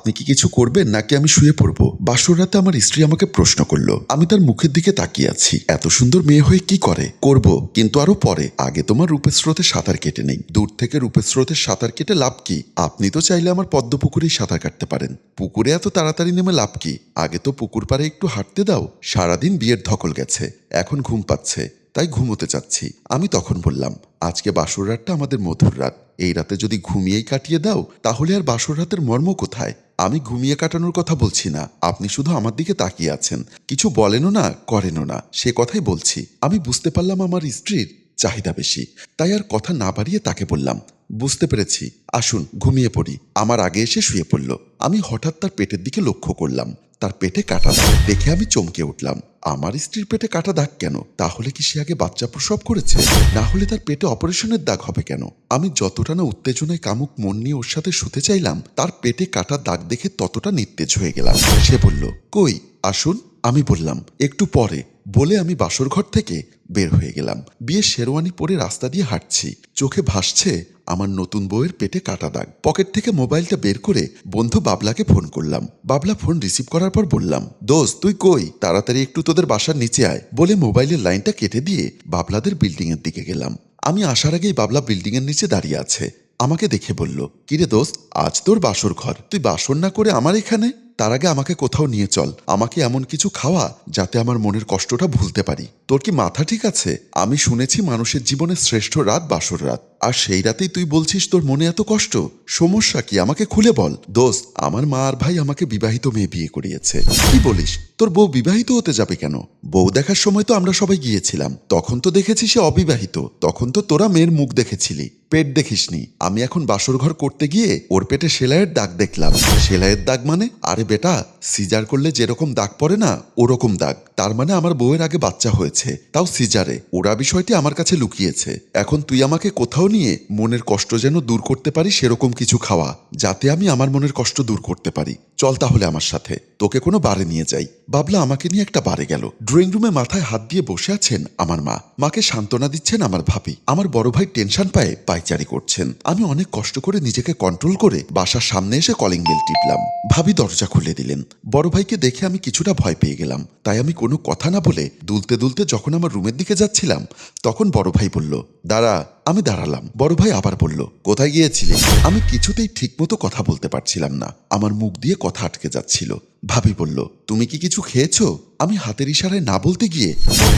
আপনি কি কিছু করবেন নাকি আমি শুয়ে পড়ব? বাসর রাতে আমার স্ত্রী আমাকে প্রশ্ন করল। আমি তার মুখের দিকে তাকিয়ে আছি। এত সুন্দর মেয়ে হয়ে কি করে? করব, কিন্তু আরও পরে। আগে তোমার রূপের স্রোতে সাঁতার কেটে নেই। দূর থেকে রূপের স্রোতে সাঁতার কেটে লাভ কি? আপনি তো চাইলে আমার পদ্ম পুকুরেই সাঁতার কাটতে পারেন। পুকুরে এত তাড়াতাড়ি নেমে লাভ কি? আগে তো পুকুর পাড়ে একটু হাঁটতে দাও। সারাদিন বিয়ের ধকল গেছে। এখন ঘুম পাচ্ছে। তাই ঘুমোতে চাচ্ছি। আমি তখন বললাম, আজকে বাসর রাতটা আমাদের মধুর রাত। এই রাতে যদি ঘুমিয়েই কাটিয়ে দাও, তাহলে আর বাসর রাতের মর্ম কোথায়? আমি ঘুমিয়ে কাটানোর কথা বলছি না। আপনি শুধু আমার দিকে তাকিয়ে আছেন। কিছু বলেনও না, করেনও না। সে কথাই বলছি। আমি বুঝতে পারলাম আমার স্ত্রীর চাহিদা বেশি। তাই আর কথা না বাড়িয়ে তাকে বললাম, বুঝতে পেরেছি। আসুন, ঘুমিয়ে পড়ি। আমার আগে এসে শুয়ে পড়ল। আমি হঠাৎ তার পেটের দিকে লক্ষ্য করলাম। তার পেটে কাটা দেখে আমি চমকে উঠলাম। আমার স্ত্রীর পেটে কাটা দাগ কেন? তাহলে কি সে আগে বাচ্চা প্রসব করেছে? না হলে তার পেটে অপারেশনের দাগ হবে কেন? আমি যতটা না উত্তেজনায় কামুক মন নিয়ে ওর সাথে শুতে চাইলাম, তার পেটে কাটা দাগ দেখে ততটা নিত্তেজ হয়ে গেলাম। সে বলল, কই, আসুন। আমি বললাম, একটু পরে। বলে আমি বাসর ঘর থেকে বের হয়ে গেলাম। বিয়ে শেরওয়ানি পরে রাস্তা দিয়ে হাঁটছি। চোখে ভাসছে আমার নতুন বউয়ের পেটে কাটা দাগ। পকেট থেকে মোবাইলটা বের করে বন্ধু বাবলাকে ফোন করলাম। বাবলা ফোন রিসিভ করার পর বললাম, দোস্ত, তুই কই? তাড়াতাড়ি একটু তোদের বাসার নিচে আয়। বলে মোবাইলের লাইনটা কেটে দিয়ে বাবলাদের বিল্ডিং এর দিকে গেলাম। আমি আসার আগেই বাবলা বিল্ডিং এর নিচে দাঁড়িয়ে আছে। আমাকে দেখে বলল, কিরে দোস্ত, আজ তোর বাসর ঘর তুই বাসর না করে আমার এখানে? তার আগে আমাকে কোথাও নিয়ে চল। আমাকে এমন কিছু খাওয়া যাতে আমার মনের কষ্টটা ভুলতে পারি। তোর কি মাথা ঠিক আছে? আমি শুনেছি মানুষের জীবনে শ্রেষ্ঠ রাত বাসর রাত। আর সেই রাতেই তুই বলছিস তোর মনে এত কষ্ট। সমস্যা কি? আমাকে খুলে বল। দোস্ত, আমার মা আর ভাই আমাকে বিবাহিত মেয়ে বিয়ে করিয়েছে। কি বলিস? তোর বউ বিবাহিত হতে যাবে কেন? বউ দেখার সময় তো আমরা সবাই গিয়েছিলাম। তখন তো দেখেছি সে অবিবাহিত। তখন তো তোরা মেয়ের মুখ দেখেছিলি। পেট দেখিসনি। আমি এখন বাসর ঘর করতে গিয়ে ওর পেটে সেলাইয়ের দাগ দেখলাম। সেলাইয়ের দাগ মানে? আরে বেটা, সিজার করলে যেরকম দাগ পড়ে না, ওরকম দাগ। তার মানে আমার বউয়ের আগে বাচ্চা হয়েছে, তাও সিজারে। ওরা বিষয়টি আমার কাছে লুকিয়েছে। এখন তুই আমাকে কোথাও নিয়ে মনের কষ্ট যেন দূর করতে পারি সেরকম কিছু খাওয়া, যাতে আমি আমার মনের কষ্ট দূর করতে পারি। চল তাহলে আমার সাথে। তোকে কোনো বারে নিয়ে যাই। বাবলা আমাকে নিয়ে একটা বারে গেল। ড্রয়িং রুমে মাথায় হাত দিয়ে বসে আছেন আমার মা। মাকে সান্ত্বনা দিচ্ছেন আমার ভাবি। আমার বড় ভাই টেনশন পায়ে পাইচারি করছেন। আমি অনেক কষ্ট করে নিজেকে কন্ট্রোল করে বাসার সামনে এসে কলিং বেল টিপলাম। ভাবি দরজা খুলে দিলেন। বড় ভাইকে দেখে আমি কিছুটা ভয় পেয়ে গেলাম। তাই আমি কোনো কথা না বলে দুলতে দুলতে যখন আমার রুমের দিকে যাচ্ছিলাম, তখন বড় ভাই বলল, দাঁড়া আমি দাঁড়ালাম। বড় ভাই আবার বলল, কোথায় গিয়েছিলে? আমি কিছুতেই ঠিকমতো কথা বলতে পারছিলাম না। আমার মুখ দিয়ে কথা আটকে যাচ্ছিল। ভাবি বলল, তুমি কি কিছু খেয়েছো? আমি হাতের ইশারায় না বলতে গিয়ে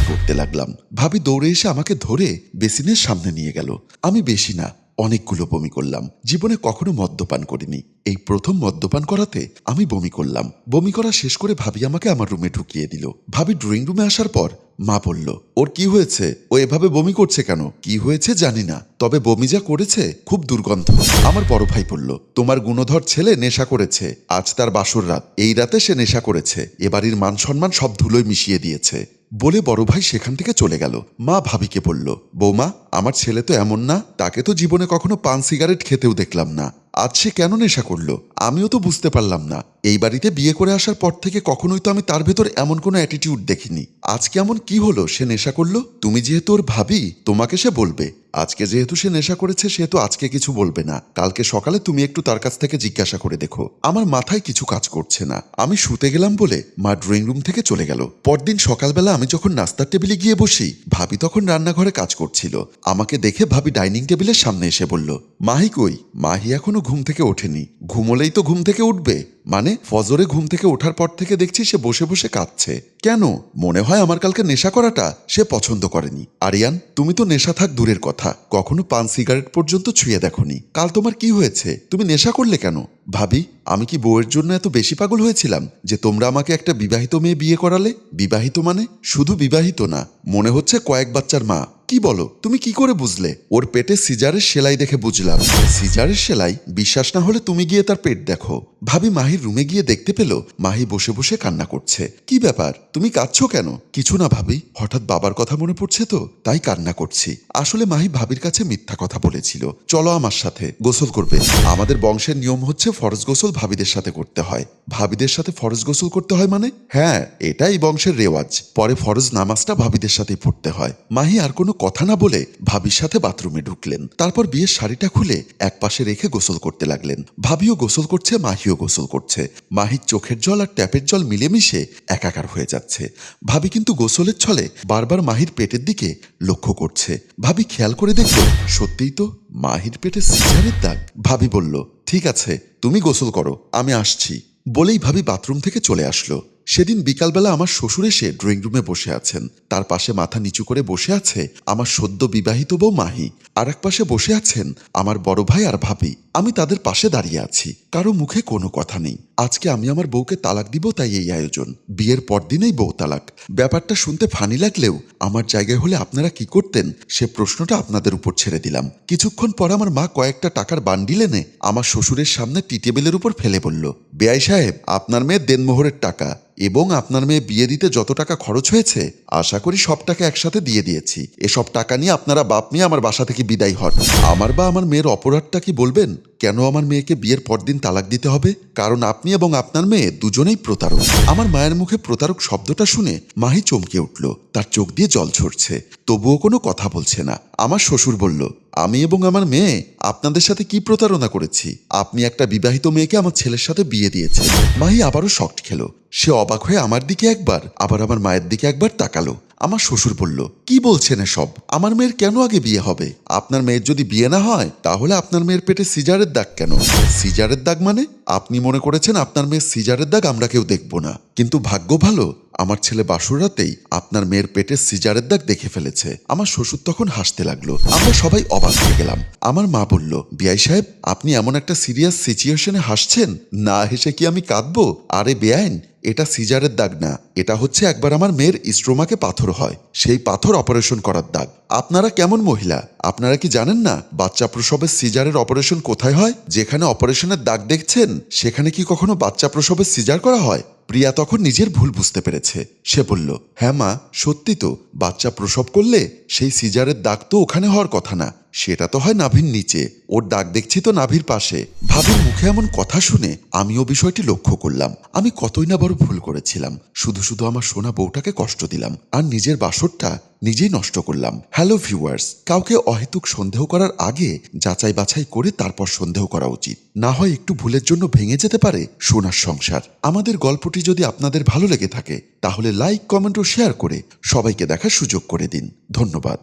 করতে লাগলাম। ভাবি দৌড়ে এসে আমাকে ধরে বেসিনের সামনে নিয়ে গেল। আমি বেশি না, অনেকগুলো বমি করলাম। জীবনে কখনো মদ্যপান করিনি। এই প্রথম মদ্যপান করাতে আমি বমি করলাম। বমি করা শেষ করে ভাবি আমাকে আমার রুমে ঢুকিয়ে দিল। ভাবি ড্রয়িং রুমে আসার পর মা বলল, ওর কি হয়েছে? ও এভাবে বমি করছে কেন? কি হয়েছে জানি না। তবে বমি যা করেছে খুব দুর্গন্ধ। আমার বড় ভাই বলল, তোমার গুণধর ছেলে নেশা করেছে। আজ তার বাসর রাত। এই রাতে সে নেশা করেছে। এবাড়ির মান সম্মান সব ধুলোয় মিশিয়ে দিয়েছে। বলে বড় ভাই সেখান থেকে চলে গেল। মা ভাবিকে বলল, বৌমা, আমার ছেলে তো এমন না। তাকে তো জীবনে কখনো পান সিগারেট খেতেও দেখলাম না। আজ সে কেন নেশা করল? আমিও তো বুঝতে পারলাম না। এই বাড়িতে বিয়ে করে আসার পর থেকে কখনোই তো আমি তার ভেতর এমন কোনো অ্যাটিটিউড দেখিনি। আজকে এমন কি হলো? সে নেশা করল? তুমি যেহেতু ওর ভাবি, তোমাকে সে বলবে। আজকে যেহেতু সে নেশা করেছে সেহেতু আজকে কিছু বলবে না। কালকে সকালে তুমি একটু তার কাছ থেকে জিজ্ঞাসা করে দেখো। আমার মাথায় কিছু কাজ করছে না। আমি শুতে গেলাম বলে মা ড্রয়িং রুম থেকে চলে গেল। পরদিন সকালবেলা আমি যখন নাস্তার টেবিলে গিয়ে বসি, ভাবি তখন রান্নাঘরে কাজ করছিল। আমাকে দেখে ভাবি ডাইনিং টেবিলের সামনে এসে বলল, মাহি কই? মাহি এখনও ঘুম থেকে ওঠেনি। ঘুমোলেই তো ঘুম থেকে উঠবে। মানে ফজরে ঘুম থেকে ওঠার পর থেকে দেখছি সে বসে বসে কাঁদছে। কেন? মনে হয় আমার কালকে নেশা করাটা সে পছন্দ করেনি। আরিয়ান, তুমি তো নেশা থাক দূরের কথা। কখনো পান সিগারেট পর্যন্ত ছুঁয়ে দেখনি। কাল তোমার কি হয়েছে? তুমি নেশা করলে কেন? ভাবি, আমি কি বউয়ের জন্য এত বেশি পাগল হয়েছিলাম যে তোমরা আমাকে একটা বিবাহিত মেয়ে বিয়ে করালে? বিবাহিত মানে? শুধু বিবাহিত না। মনে হচ্ছে কয়েক বাচ্চার মা। কি বলো? তুমি কি করে বুঝলে? ওর পেটে সিজারের সেলাই দেখে বুঝলাম। সিজারের সেলাই, বিশ্বাস না হলে তুমি গিয়ে তার পেট দেখো। ভাবি মাহির রুমে গিয়ে দেখতে পেল, মাহি বসে বসে কান্না করছে। কি ব্যাপার? তুমি কাঁদছো কেন? কিছু না ভাবি। হঠাৎ বাবার কথা মনে পড়ছে তো, তাই কান্না করছি। আসলে মাহি ভাবির কাছে মিথ্যা কথা বলেছিল। চলো আমার সাথে, গোসল করবে। আমাদের বংশের নিয়ম হচ্ছে ফরজ গোসল ভাবিদের সাথে করতে হয়। ভাবিদের সাথে ফরজ গোসল করতে হয় মানে? হ্যাঁ এটাই বংশের রেওয়াজ। পরে ফরজ নামাজটা ভাবিদের সাথে পড়তে হয়। মাহি আর কোনো কথা না বলে ভাবির সাথে বাথরুমে ঢুকলেন। তারপর বিয়ের শাড়িটা খুলে এক পাশে রেখে গোসল করতে লাগলেন। ভাবিও গোসল করছে, মাহিও গোসল করছে। মাহির চোখের জল আর ট্যাপের জল মিলেমিশে একাকার হয়ে যাচ্ছে। ভাবি কিন্তু গোসলের ছলে বারবার মাহির পেটের দিকে লক্ষ্য করছে। ভাবি খেয়াল করে দেখল, সত্যিই তো মাহির পেটে সিজারের দাগ। ভাবি বলল, ঠিক আছে, তুমি গোসল করো, আমি আসছি। বলেই ভাবি বাথরুম থেকে চলে আসলো। সেদিন বিকালবেলা আমার শ্বশুর এসে ড্রয়িং রুমে বসে আছেন। তার পাশে মাথা নিচু করে বসে আছে আমার সদ্য বিবাহিত বউ মাহি। আর এক পাশে বসে আছেন আমার বড় ভাই আর ভাবি। আমি তাদের পাশে দাঁড়িয়ে আছি। কারও মুখে কোনো কথা নেই। আজকে আমি আমার বউকে তালাক দিব তাই এই আয়োজন। বিয়ের পরদিনেই বউ তালাক। ব্যাপারটা শুনতে ফানি লাগলেও আমার জায়গায় হলে আপনারা কি করতেন, সে প্রশ্নটা আপনাদের উপর ছেড়ে দিলাম। কিছুক্ষণ পর আমার মা কয়েকটা টাকার বান্ডিল এনে আমার শ্বশুরের সামনে টি টেবিলের উপর ফেলে বলল, বেআই সাহেব, আপনার মেয়ের দেনমোহরের টাকা এবং আপনার মেয়ে বিয়ে দিতে যত টাকা খরচ হয়েছে, আশা করি সব টাকা একসাথে দিয়ে দিয়েছি। এসব টাকা নিয়ে আপনারা বাপ নিয়ে আমার বাসা থেকে বিদায় হন। আমার বা আমার মেয়ের অপরাধটা কি বলবেন? কেন আমার মেয়েকে বিয়ের পরদিন তালাক দিতে হবে? কারণ আপনি এবং আপনার মেয়ে দুজনেই প্রতারক। আমার মায়ের মুখে প্রতারক শব্দটা শুনে মাহি চমকে উঠল। তার চোখ দিয়ে জল ঝরছে। তবুও কোনো কথা বলছে না। আমার শ্বশুর বলল, আমি এবং আমার মেয়ে আপনাদের সাথে কি প্রতারণা করেছি? আপনি একটা বিবাহিত মেয়েকে আমার ছেলের সাথে বিয়ে দিয়েছেন। মাহি আবারও শক্ট খেলো। সে অবাক হয়ে আমার দিকে একবার, আবার আমার মায়ের দিকে একবার তাকালো। আমার শ্বশুর বলল, কি বলছেন সব আমার মেয়ের কেন আগে বিয়ে হবে? আপনার মেয়ের যদি বিয়ে না হয়, তাহলে আপনার মেয়ের পেটে সিজারের দাগ কেন? সিজারের দাগ মানে? আপনি মনে করেছেন আপনার মেয়ের সিজারের দাগ আমরা কেউ দেখব না। কিন্তু ভাগ্য ভালো আমার ছেলে বাসুর রাতেই আপনার মেয়ের পেটে সিজারের দাগ দেখে ফেলেছে। আমার শ্বশুর তখন হাসতে লাগল। আমরা সবাই অবাক হয়ে গেলাম। আমার মা বলল, বিআই সাহেব, আপনি এমন একটা সিরিয়াস সিচুয়েশনে হাসছেন? না হেসে কি আমি কাঁদবো? আরে বেআইন, এটা সিজারের দাগ না। এটা হচ্ছে একবার আমার মেয়ের স্ট্রোমাকে পাথর হয়। সেই পাথর অপারেশন করার দাগ। আপনারা কেমন মহিলা? আপনারা কি জানেন না, বাচ্চা প্রসবের সিজারের অপারেশন কোথায় হয়? যেখানে অপারেশনের দাগ দেখছেন, সেখানে কি কখনো বাচ্চা প্রসবের সিজার করা হয়? প্রিয়া তখন নিজের ভুল বুঝতে পেরেছে। সে বলল হ্যাঁ মা, সত্যি তো, বাচ্চা প্রসব করলে সেই সিজারের দাগ তো ওখানে হওয়ার কথা না। সেটা তো হয় নাভির নিচে। ওর দাগ দেখছি তো নাভির পাশে। ভাবির মুখে এমন কথা শুনে আমিও বিষয়টি লক্ষ্য করলাম। আমি কতই না বড় ভুল করেছিলাম। শুধু শুধু আমার সোনা বউটাকে কষ্ট দিলাম আর নিজের বাসরটা নিজেই নষ্ট করলাম। হ্যালো ভিউয়ার্স, কাউকে অহেতুক সন্দেহ করার আগে যাচাই বাছাই করে তারপর সন্দেহ করা উচিত। না হয় একটু ভুলের জন্য ভেঙে যেতে পারে সোনার সংসার। আমাদের গল্পটি যদি আপনাদের ভালো লেগে থাকে, তাহলে লাইক, কমেন্ট ও শেয়ার করে সবাইকে দেখার সুযোগ করে দিন। ধন্যবাদ।